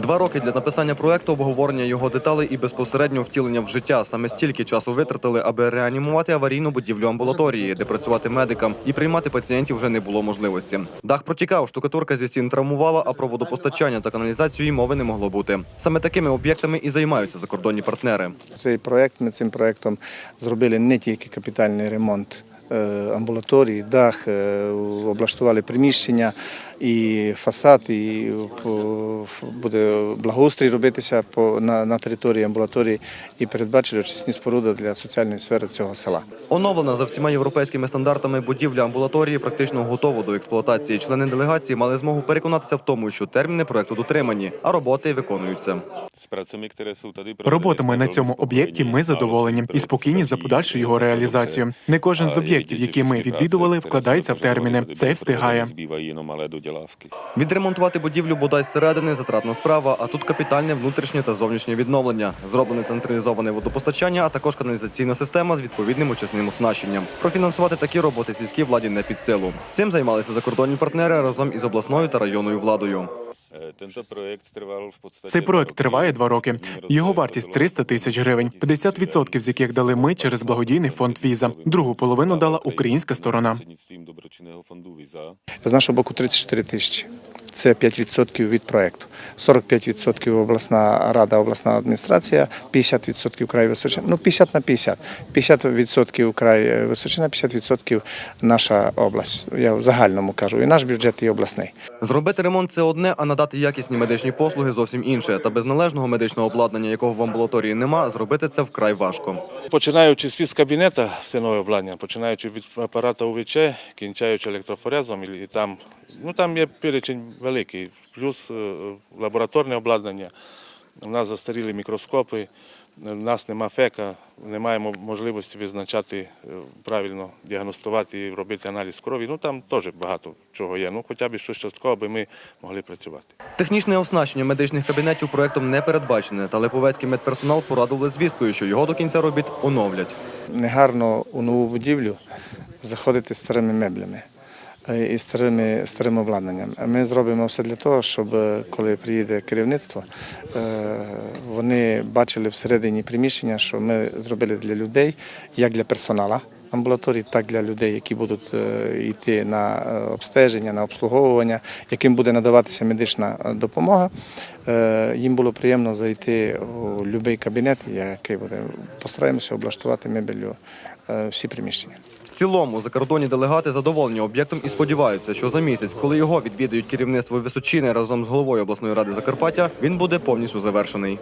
Два роки для написання проекту, обговорення його деталей і безпосередньо втілення в життя. Саме стільки часу витратили, аби реанімувати аварійну будівлю амбулаторії, де працювати медикам і приймати пацієнтів вже не було можливості. Дах протікав, штукатурка зі стін травмувала, а про водопостачання та каналізацію й мови не могло бути. Саме такими об'єктами і займаються закордонні партнери. Цей проект ми цим проектом зробили не тільки капітальний ремонт амбулаторії, дах, е, облаштували приміщення і фасад, і буде благоустрій робитися на території амбулаторії і передбачили очисні споруди для соціальної сфери цього села. Оновлена за всіма європейськими стандартами будівля амбулаторії практично готова до експлуатації. Члени делегації мали змогу переконатися в тому, що терміни проекту дотримані, а роботи виконуються. З працями, які тут tady Роботами на цьому об'єкті ми задоволені і спокійні за подальшу його реалізацію. Не кожен з об'єктів, які ми відвідували, вкладається в терміни. Це встигає. Відремонтувати будівлю бодай зсередини затратна справа, а тут капітальне внутрішнє та зовнішнє відновлення, зроблене централізоване водопостачання, а також каналізаційна система з відповідним очисним оснащенням. Профінансувати такі роботи сільській владі не під силу. Цим займалися закордонні партнери разом із обласною та районною владою. Е, Tento проект тривав в подстаті Цей проект триває два роки. Його вартість 300 тисяч гривень, 50% з яких дали ми через благодійний фонд Віза. Другу половину дала українська сторона. З нашого боку 34 тисячі. Це 5% від проекту. 45% обласна рада, обласна адміністрація, 50% край Височина. Ну, 50 на 50. 50% край Височина, 50% наша область. Я в загальному кажу. І наш бюджет, і обласний. Зробити ремонт це одне, а надати якісні медичні послуги зовсім інше. Та без належного медичного обладнання, якого в амбулаторії нема, зробити це вкрай важко. Починаючи з фізкабінета, все нове обладнання, починаючи від апарата УВЧ, кінчаючи електрофорезом, і там, ну, там є перечень великий, плюс е, лабораторне обладнання. У нас застарілі мікроскопи, у нас нема фека, не маємо можливості визначати е, правильно, діагностувати і робити аналіз крові. Ну там теж багато чого є. Ну хоча б щось частково, аби ми могли працювати. Технічне оснащення медичних кабінетів проектом не передбачене, та липовецький медперсонал порадували звісткою, що його до кінця робіт оновлять. Негарно у нову будівлю заходити старими меблями і старими, старим обладнанням. Ми зробимо все для того, щоб е, коли приїде керівництво, е, вони бачили всередині приміщення, що ми зробили для людей, як для персонала. Амбулаторій, так для людей, які будуть е, йти на е, обстеження, на обслуговування, яким буде надаватися медична е, допомога. Їм було приємно зайти у будь-який кабінет, який буде. Постараємося облаштувати мебелью всі приміщення. В цілому закордонні делегати задоволені об'єктом і сподіваються, що за місяць, коли його відвідують керівництво Височини разом з головою обласної ради Закарпаття, він буде повністю завершений.